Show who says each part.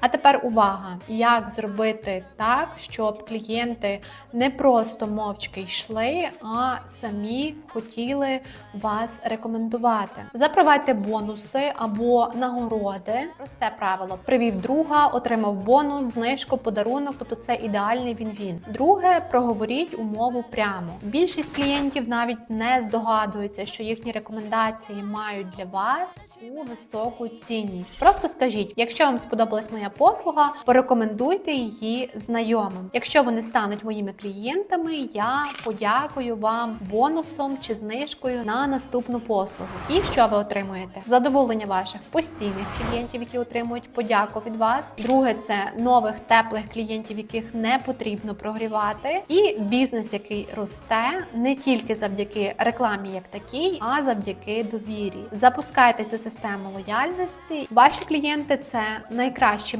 Speaker 1: А тепер увага, як зробити так, щоб клієнти не просто мовчки йшли, а самі хотіли вас рекомендувати. Запровадьте бонуси або нагороди. Просте правило: привів друга, отримав бонус, знижку, подарунок. Тобто це ідеальний він-він. Друге, проговоріть умову прямо. Більшість клієнтів навіть не здогадуються, що їхні рекомендації мають для вас таку високу цінність. Просто скажіть, якщо вам сподобалась моя послуга, порекомендуйте її знайомим. Якщо вони стануть моїми клієнтами, я подякую вам бонусом чи знижкою на наступну послугу. І що ви отримуєте? Задоволення ваших постійних клієнтів, які отримують подяку від вас. Друге, це нових теплих клієнтів, яких не потрібно прогрівати, і бізнес, який росте не тільки завдяки рекламі, як такій, а завдяки довірі. Запускайте цю систему лояльності. Ваші клієнти це найкращі